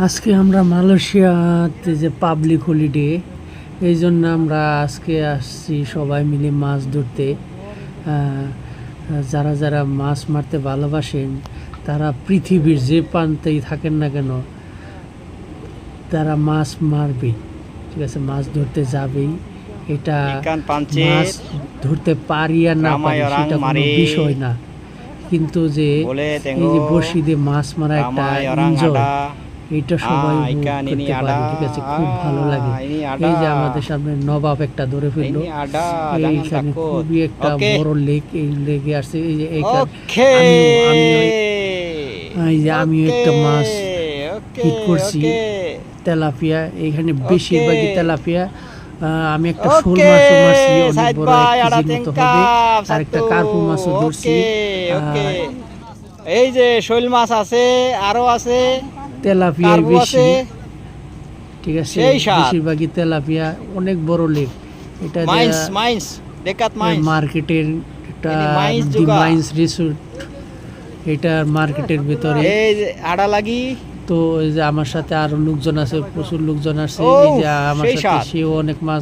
আজকে আমরা মালয়েশিয়াতে যে পাবলিক হলিডে এই জন্য আমরা আজকে আসছি সবাই মিলে মাছ ধরতে। যারা যারা মাছ মারতে ভালোবাসেন তারা পৃথিবীর যে প্রান্তেই থাকেন না কেন তারা মাছ মারবেই। ঠিক আছে মাছ ধরতে যাবেই। এটা মাছ ধরতে পারি আর না পারি সেটা কোনো বিষয় না। কিন্তু যে এই যে দিয়ে মাছ মারা একটা এনজয় এটা সবাই করতে পারে ঠিক আছে খুব ভালো লাগে। এই যে আমাদের সামনে নবাব একটা ধরে ফেলল। এইখানে খুবই একটা বড় লেক এই লেগে আসছে এই যে এইখান- এই যে আমি একটা মাছ hit করছি। তেলাপিয়া এখানে বেশিরভাগই তেলাপিয়া। আমি একটা শোল মাছও মারছি অনেক বড় এক কেজির মতো হবে। আর একটা. কার্পু মাছও ধরছি। এই যে শৈল মাছ আছে আরও আছে। তেলাপিয়া বেশি। ঠিক আছে বেশিরভাগই তেলাপিয়া অনেক বড় লেক এটা মার্কেটের একটা. মাইন্স রিসোর্ট এটা মার্কেটের ভিতরে। আড়া লাগি। তো এই যে আমার সাথে আরও লোকজন আছে প্রচুর লোকজন আছে। এই যে আমার সাথে সেও অনেক মাছ